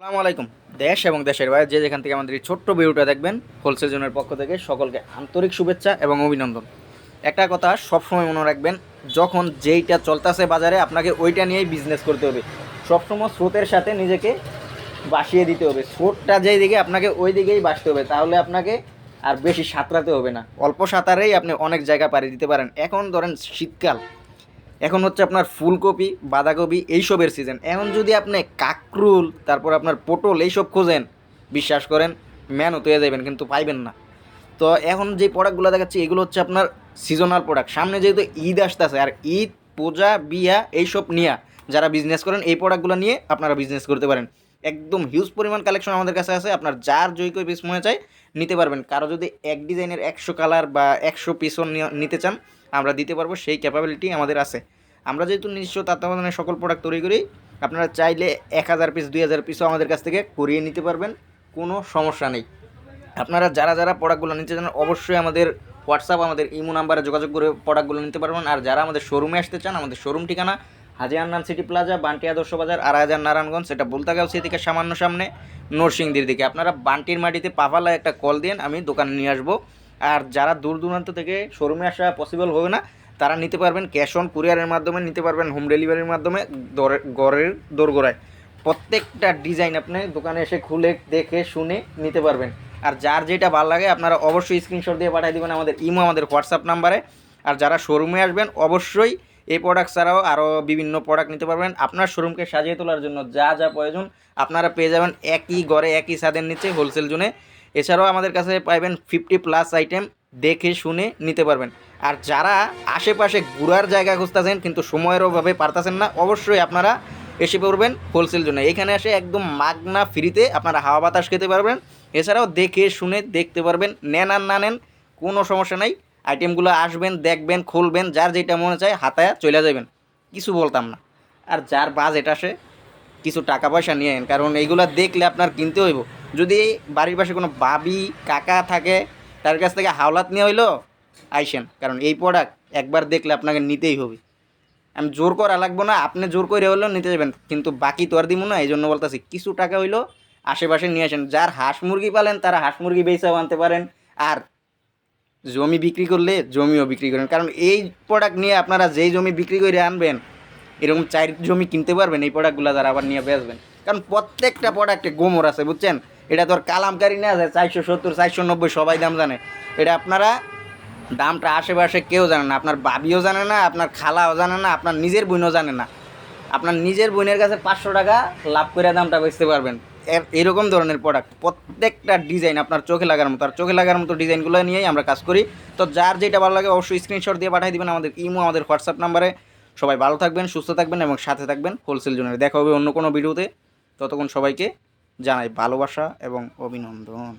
আসসালামু আলাইকুম। দেশ এবং দেশের বাইরে যে যেখান থেকে আমাদের এই ছোট্ট ভিডিওটা দেখবেন, হোলসেল জোনের পক্ষ থেকে সকলকে আন্তরিক শুভেচ্ছা এবং অভিনন্দন। একটা কথা সবসময় মনে রাখবেন, যখন যেইটা চলতেছে বাজারে, আপনাকে ওইটা নিয়েই বিজনেস করতে হবে। সবসময় স্রোতের সাথে নিজেকে বাসিয়ে দিতে হবে। স্রোতটা যেই দিকে আপনাকে ওই দিকেই বাসতে হবে। তাহলে আপনাকে আর বেশি সাঁতরাতে হবে না। অল্প সাঁতারেই আপনি অনেক জায়গা পাড়ি দিতে পারেন। এখন ধরেন শীতকাল এখন হচ্ছে আপনার ফুলকপি, বাঁধাকপি এইসবের সিজন এখন যদি আপনি কাকরুল, তারপর আপনার পটল এইসব খোঁজেন, বিশ্বাস করেন ম্যানও হয়ে যাবেন কিন্তু পাইবেন না। তো এখন যে প্রোডাক্টগুলো দেখাচ্ছি, এগুলো হচ্ছে আপনার সিজনাল প্রোডাক্ট সামনে যেহেতু ঈদ আসতেছে, আর ঈদ, পূজা, বিয়া এইসব নিয়ে যারা বিজনেস করেন, এই প্রোডাক্টগুলো নিয়ে আপনারা বিজনেস করতে পারেন। একদম হিউজ পরিমাণ কালেকশন আমাদের কাছে আছে, আপনার যার জৈক পিস মনে চাই নিতে পারবেন। কারও যদি এক ডিজাইনের একশো কালার বা একশো পিসও নিতে চান, আমরা দিতে পারব, সেই ক্যাপাবিলিটি আমাদের আছে। আমরা যেহেতু নিজস্ব তত্ত্বাবধানে সকল প্রোডাক্ট তৈরি করি, আপনারা চাইলে এক হাজার পিস দুই হাজার পিসও আমাদের কাছ থেকে করিয়ে নিতে পারবেন, কোনো সমস্যা নেই। আপনারা যারা যারা প্রোডাক্টগুলো নিতে চান, অবশ্যই আমাদের হোয়াটসঅ্যাপ আমাদের ইমো নাম্বারে যোগাযোগ করে প্রোডাক্টগুলো নিতে পারবেন। আর যারা আমাদের শোরুমে আসতে চান, আমাদের শোরুম ঠিকানা হাজি আন্নান সিটি প্লাজা, বান্টি আদর্শ বাজার আর আড়াইহাজার নারায়ণগঞ্জ, সেটা বলতে বলতাগাঁও থেকে সামান্য সামনে, নরসিংদীর দিকে। আপনারা বান্টির মাটিতে পাভালায় একটা কল দিন, আমি দোকানে নিয়ে আসব। আর যারা দূর দূরান্ত থেকে শোরুমে আসা পসিবল হবে না তারা নিতে পারবেন ক্যাশ অন কুরিয়ারের মাধ্যমে, নিতে পারবেন হোম ডেলিভারির মাধ্যমে ঘরের দোরগোড়ায়। প্রত্যেকটা ডিজাইন আপনি দোকানে এসে খুলে দেখে শুনে নিতে পারবেন। আর যার যেটা ভালো লাগে, আপনারা অবশ্যই স্ক্রিনশট দিয়ে পাঠিয়ে দেবেন আমাদের ইমো, আমাদের হোয়াটসঅ্যাপ নাম্বারে। আর যারা শোরুমে আসবেন, অবশ্যই এই প্রোডাক্ট ছাড়াও আরও বিভিন্ন প্রোডাক্ট নিতে পারবেন। আপনার শোরুমকে সাজিয়ে তোলার জন্য যা যা প্রয়োজন, আপনারা পেয়ে যাবেন একই ঘরে একই ছাদের নিচে হোলসেল জোনে এছাড়াও আমাদের কাছে পাইবেন ফিফটি প্লাস আইটেম দেখে শুনে নিতে পারবেন। আর যারা আশেপাশে ঘুরার জায়গা খুঁজতেছেন কিন্তু সময়ের অভাবে পারতেছেন না, অবশ্যই আপনারা এসে পড়বেন হোলসেল জন্য এখানে এসে একদম মাগনা ফ্রিতে আপনারা হাওয়া বাতাস খেতে পারবেন। এছাড়াও দেখে শুনে দেখতে পারবেন, নেন আর না নেন, কোনো সমস্যা নাই। আইটেমগুলো আসবেন, দেখবেন, খুলবেন, যার যেটা মনে চায় হাতায় চলে যাবেন। কিছু বলতাম না। আর যার বাজেট আসে, কিছু টাকা পয়সা নিয়ে আইন কারণ এইগুলো দেখলে আপনার কিনতে হইব। যদি বাড়ির পাশে কোনো বাবি, কাকা থাকে, তার কাছ থেকে হাওলাত নিয়ে হইল আইসেন, কারণ এই প্রোডাক্ট একবার দেখলে আপনাকে নিতেই হবে। আমি জোর করা লাগবো না, আপনি জোর করে হলেও নিতে যাবেন, কিন্তু বাকি তো আর দিব না এই জন্য বলতেছি, কিছু টাকা হইল আশেপাশে নিয়ে আসেন। যার হাঁস মুরগি পালেন, তারা হাঁস মুরগি বেচাও আনতে পারেন, আর জমি বিক্রি করলে জমিও বিক্রি করেন। কারণ এই প্রোডাক্ট নিয়ে আপনারা যেই জমি বিক্রি করে আনবেন, এরকম চার জমি কিনতে পারবেন, এই প্রোডাক্টগুলো যারা আবার নিয়ে বেচবেন। কারণ প্রত্যেকটা প্রোডাক্টে গোমর আছে, বুঝছেন? এটা তো আর কালামকারি না আছে চারশো সত্তর, চারশো নব্বই সবাই দাম জানে। এটা আপনারা দামটা আশেপাশে কেউ জানে না, আপনার বাবিও জানে না, আপনার খালাও জানে না, আপনার নিজের বোনও জানে না। আপনার নিজের বোনের কাছে পাঁচশো টাকা লাভ করে দামটা বেচতে পারবেন। এর, এরকম ধরনের প্রোডাক্ট প্রত্যেকটা ডিজাইন আপনার চোখে লাগার মতো। আর চোখে লাগার মতো ডিজাইনগুলো নিয়েই আমরা কাজ করি। তো যার যেটা ভালো লাগে অবশ্যই স্ক্রিনশট দিয়ে পাঠিয়ে দিবেন আমাদের ইমো, আমাদের হোয়াটসঅ্যাপ নাম্বারে। সবাই ভালো থাকবেন, সুস্থ থাকবেন এবং সাথে থাকবেন হোলসেল জোনের দেখা হবে অন্য কোনো ভিডিওতে। ততক্ষণ সবাইকে জানাই ভালোবাসা এবং অভিনন্দন।